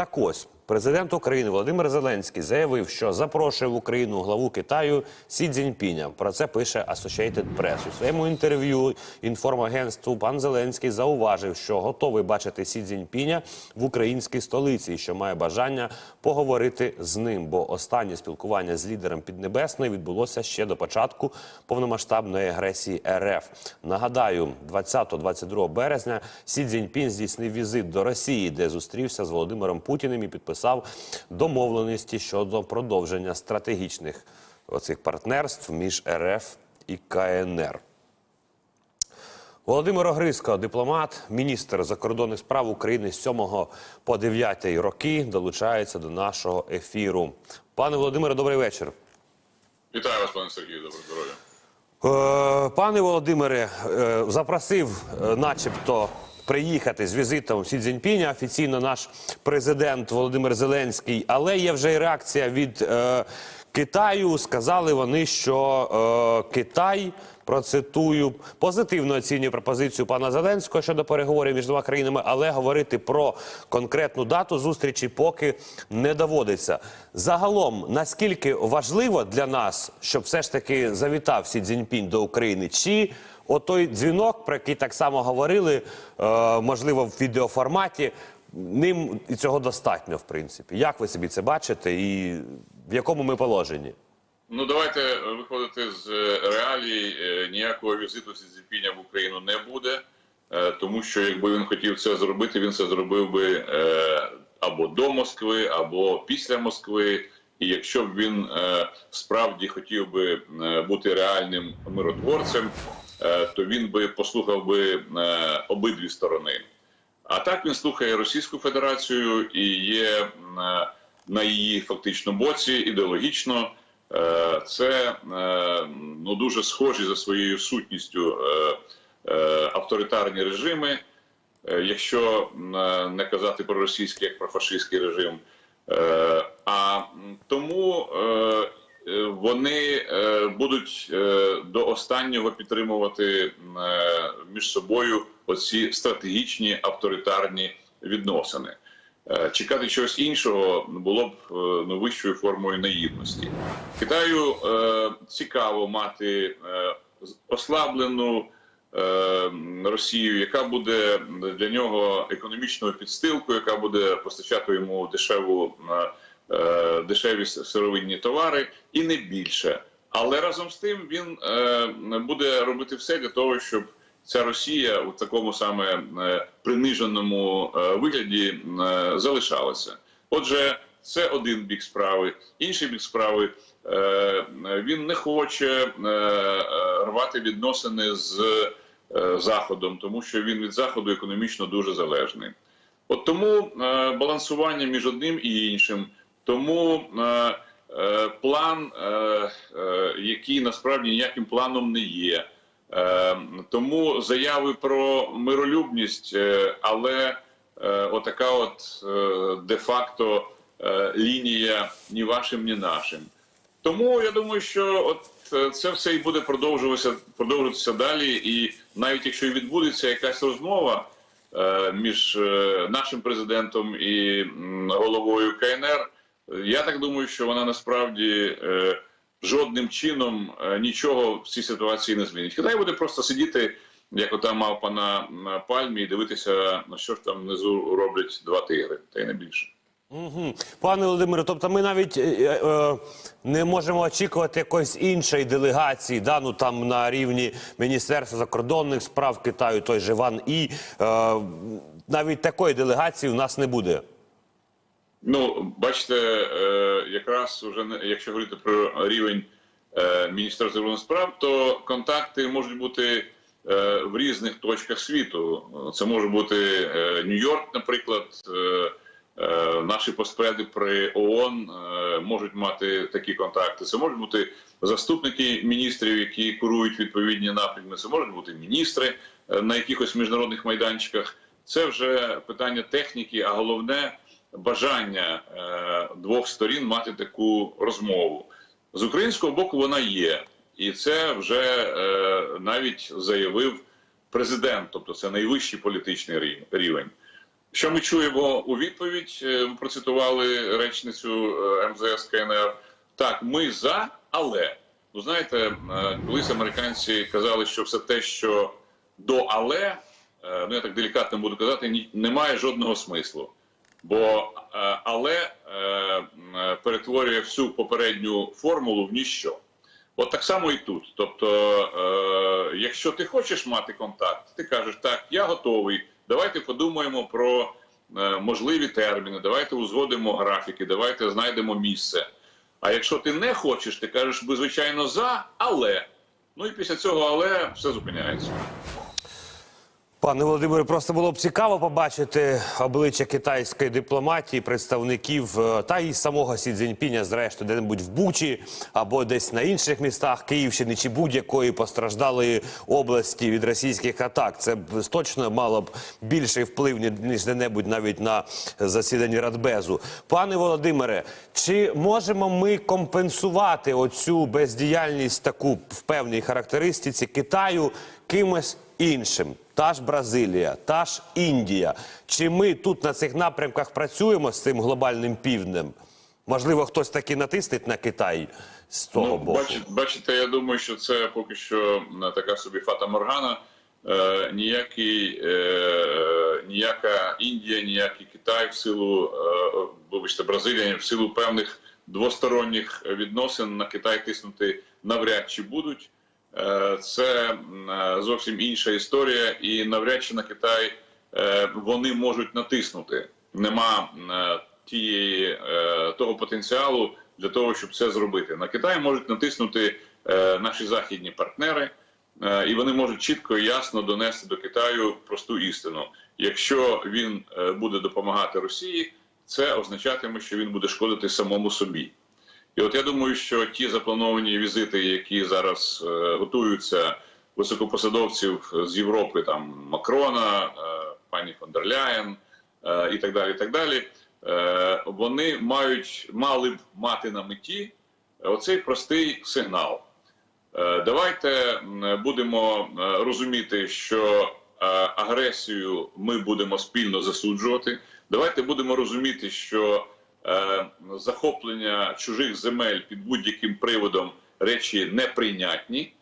Так ось президент України Володимир Зеленський заявив, що запрошує в Україну главу Китаю Сі Цзіньпіня. Про це пише Associated Press. У своєму інтерв'ю інформагентству пан Зеленський зауважив, що готовий бачити Сі Цзіньпіня в українській столиці, і що має бажання поговорити з ним. Бо останнє спілкування з лідером Піднебесної відбулося ще до початку повномасштабної агресії РФ. Нагадаю, 20-22 березня Сі Цзіньпін здійснив візит до Росії, де зустрівся з Володимиром Путіним і підписав домовленості щодо продовження стратегічних оцих партнерств між РФ і КНР. Володимир Огризко, дипломат, міністр закордонних справ України з 7 по 9 роки, долучається до нашого ефіру. Пане Володимире, добрий вечір. Вітаю вас, пане Сергію, доброго здоров'я. Е, Пане Володимире, е, запросив, е, начебто, приїхати з візитом Сі Цзіньпіня офіційно наш президент Володимир Зеленський, але є вже і реакція від е, Китаю. Сказали вони, що е, Китай. Процитую позитивно оцінює пропозицію пана Зеленського щодо переговорів між двома країнами, але говорити про конкретну дату зустрічі поки не доводиться. Загалом, наскільки важливо для нас, щоб все ж таки завітав Сі Цзіньпінь до України, чи отой дзвінок, про який так само говорили, е, можливо, в відеоформаті, ним і цього достатньо, в принципі. Як ви собі це бачите, і в якому ми положенні? Ну давайте виходити з е, реалій. Е, Ніякого візиту Сі Цзіньпіня в Україну не буде, е, тому що якби він хотів це зробити, він це зробив би е, або до Москви, або після Москви. І якщо б він е, справді хотів би е, бути реальним миротворцем, е, то він би послухав би е, обидві сторони. А так він слухає Російську Федерацію і є на, її фактично боці ідеологічно. Е, Це е, ну дуже схожі за своєю сутністю е, авторитарні режими, якщо не казати про російський як про фашистський режим. А тому вони будуть до останнього підтримувати між собою оці стратегічні авторитарні відносини. Е, Чекати чогось іншого було б е, ну, вищою формою наївності. Китаю е, цікаво мати е, ослаблену е, Росію, яка буде для нього економічною підстилкою, яка буде постачати йому дешеву е, е, дешеві сировинні товари, і не більше. Але разом з тим він е, буде робити все для того, щоб ця Росія у такому саме е, приниженому е, вигляді е, залишалася. Отже, це один бік справи. Інший бік справи він не хоче рвати відносини з Заходом, тому що він від Заходу економічно дуже залежний. От тому балансування між одним і іншим, тому план, який насправді ніяким планом не є. Е, тому заяви про миролюбність, е, але е, отака от е, де-факто лінія ні вашим, ні нашим. Тому я думаю, що от це все і буде продовжуватися, продовжуватися далі. І навіть якщо і відбудеться якась розмова між нашим президентом і головою КНР, я так думаю, що вона насправді жодним чином е, нічого в цій ситуації не змінить. Китай буде просто сидіти, як ота мавпа на, на пальмі, і дивитися, на що ж там внизу роблять два тигри, та й не більше. Угу. Пане Володимире, тобто ми навіть е, е, не можемо очікувати якоїсь іншої делегації, да, ну там на рівні Міністерства закордонних справ Китаю, той же Ван І. Е, навіть такої делегації у нас не буде. Ну, бачите, е, якраз уже якщо говорити про рівень е, Міністерства закордонних справ, то контакти можуть бути е, в різних точках світу. Це може бути Нью-Йорк, наприклад. Наші посереди при ООН можуть мати такі контакти. Це можуть бути заступники міністрів, які курують відповідні напрями. Це можуть бути міністри на якихось міжнародних майданчиках. Це вже питання техніки, а головне бажання е, двох сторін мати таку розмову. З українського боку вона є, і це вже е, навіть заявив президент, тобто це найвищий політичний рівень. Що ми чуємо у відповідь? Е, Ви процитували речницю МЗС КНР. Так, ми за, але ну знаєте, колись американці казали, що все те, що до але, ну я так делікатно буду казати, ні- не жодного смислу. Бо е, але е, е, перетворює всю попередню формулу в ніщо. От так само і тут. Тобто, якщо ти хочеш мати контакт, ти кажеш, так, я готовий. Давайте подумаємо про можливі терміни, давайте узгодимо графіки, давайте знайдемо місце. А якщо ти не хочеш, ти кажеш, ми звичайно за, але. Ну і після цього але все зупиняється. Пане Володимире, просто було б цікаво побачити обличчя китайської дипломатії, представників е, та й самого Сі Цзіньпіня, зрештою, де-небудь в Бучі або десь на інших містах Київщини чи будь-якої постраждалої області від російських атак. Це б точно мало б більший вплив ніж де-небудь навіть на засіданні Радбезу. Пане Володимире, чи можемо ми компенсувати оцю бездіяльність таку в певній характеристиці Китаю кимось? іншим. Та ж Бразилія, та ж Індія. Чи ми тут на цих напрямках працюємо з цим глобальним півднем? Можливо, хтось таки натиснеть на Китай з того Ну, боку. бачите, бачите, я думаю, що це поки що така собі фата Моргана. Е, ніякий, е, ніяка Індія, ніякий Китай в силу, е, вибачте, Бразилія в силу певних двосторонніх відносин на Китай тиснути навряд чи будуть. Е, це е, зовсім інша історія, і навряд чи на Китай е, вони можуть натиснути. Нема тієї того потенціалу для того, щоб це зробити. На Китай можуть натиснути наші західні партнери, і вони можуть чітко і ясно донести до Китаю просту істину. Якщо він буде допомагати Росії, це означатиме, що він буде шкодити самому собі. І от я думаю, що ті заплановані візити, які зараз е, готуються високопосадовців з Європи, там Макрона, е, пані фон дер Ляєн е, і так далі, і так далі, вони мають мали б мати на меті оцей простий сигнал. Давайте будемо розуміти, що агресію ми будемо спільно засуджувати. Давайте будемо розуміти, що захоплення чужих земель під будь-яким приводом речі неприйнятні.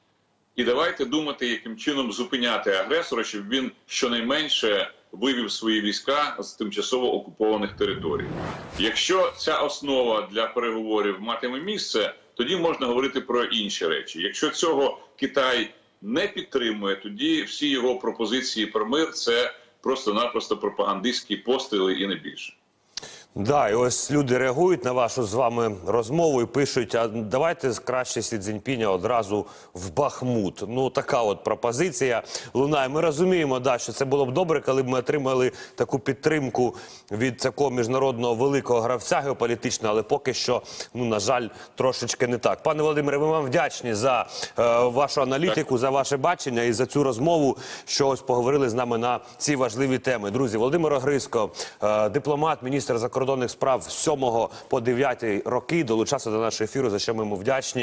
І давайте думати, яким чином зупиняти агресора, щоб він щонайменше вивів свої війська з тимчасово окупованих територій. Якщо ця основа для переговорів матиме місце, тоді можна говорити про інші речі. Якщо цього Китай не підтримує, тоді всі його пропозиції про мир це просто-напросто пропагандистські постріли і не більше. Да, і ось люди реагують на вашу з вами розмову і пишуть: а давайте краще Сі Цзіньпіня одразу в Бахмут. Ну така от пропозиція лунає. Ми розуміємо, да, що це було б добре, коли б ми отримали таку підтримку від такого міжнародного великого гравця геополітичного, але поки що, ну на жаль, трошечки не так. Пане Володимире, ми вам вдячні за е, вашу аналітику, за ваше бачення і за цю розмову, що ось поговорили з нами на ці важливі теми. Друзі, Володимир Огриско, е, дипломат, міністр закордонних справ з 7 по 9 роки, долучався до нашого ефіру, за що ми йому вдячні.